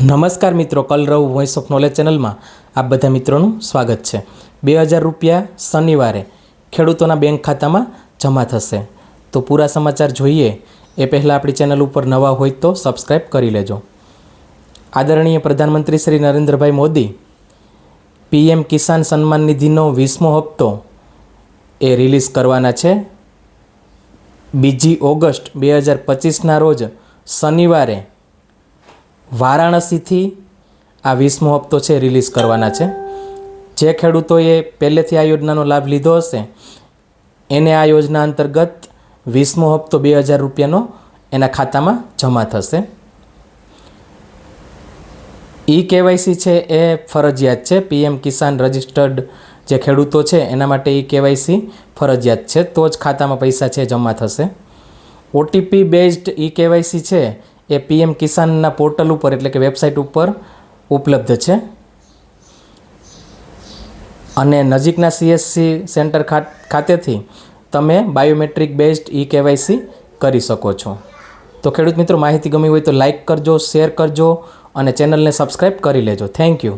નમસ્કાર મિત્રો, કલરવ voice of knowledge ચેનલમાં આપ બધા મિત્રોનું સ્વાગત છે. બે હજાર રૂપિયા શનિવારે ખેડૂતોના બેંક ખાતામાં જમા થશે. તો પૂરા સમાચાર જોઈએ. એ પહેલાં આપણી ચેનલ ઉપર નવા હોય તો સબસ્ક્રાઈબ કરી લેજો. આદરણીય પ્રધાનમંત્રી શ્રી નરેન્દ્રભાઈ મોદી, પીએમ કિસાન સન્માન નિધિનો વીસમો હપ્તો એ રિલીઝ કરવાના છે. બીજી ઓગસ્ટ બે હજાર પચીસના રોજ શનિવારે વારાણસીથી આ વીસમો હપ્તો છે રિલીઝ કરવાના છે. જે ખેડૂતોએ પહેલેથી આ યોજનાનો લાભ લીધો હશે, એને આ યોજના અંતર્ગત વીસમો હપ્તો બે હજાર રૂપિયાનો એના ખાતામાં જમા થશે. ઈ કેવાયસી છે એ ફરજિયાત છે. પીએમ કિસાન રજિસ્ટર્ડ જે ખેડૂતો છે, એના માટે ઈ કેવાયસી ફરજિયાત છે. તો જ ખાતામાં પૈસા છે, જમા થશે. ઓટીપી બેઝડ ઈ કેવાયસી છે એ પીએમ કિસાનના પોર્ટલ ઉપર, એટલે કે વેબસાઇટ ઉપર ઉપલબ્ધ છે. અને નજીકના સીએસસી સેન્ટર ખાતેથી તમે બાયોમેટ્રિક બેઝડ ઈ કેવાયસી કરી શકો છો. તો ખેડૂત મિત્રો, માહિતી ગમી હોય તો લાઈક કરજો, શેર કરજો અને ચેનલને સબસ્ક્રાઈબ કરી લેજો. Thank you.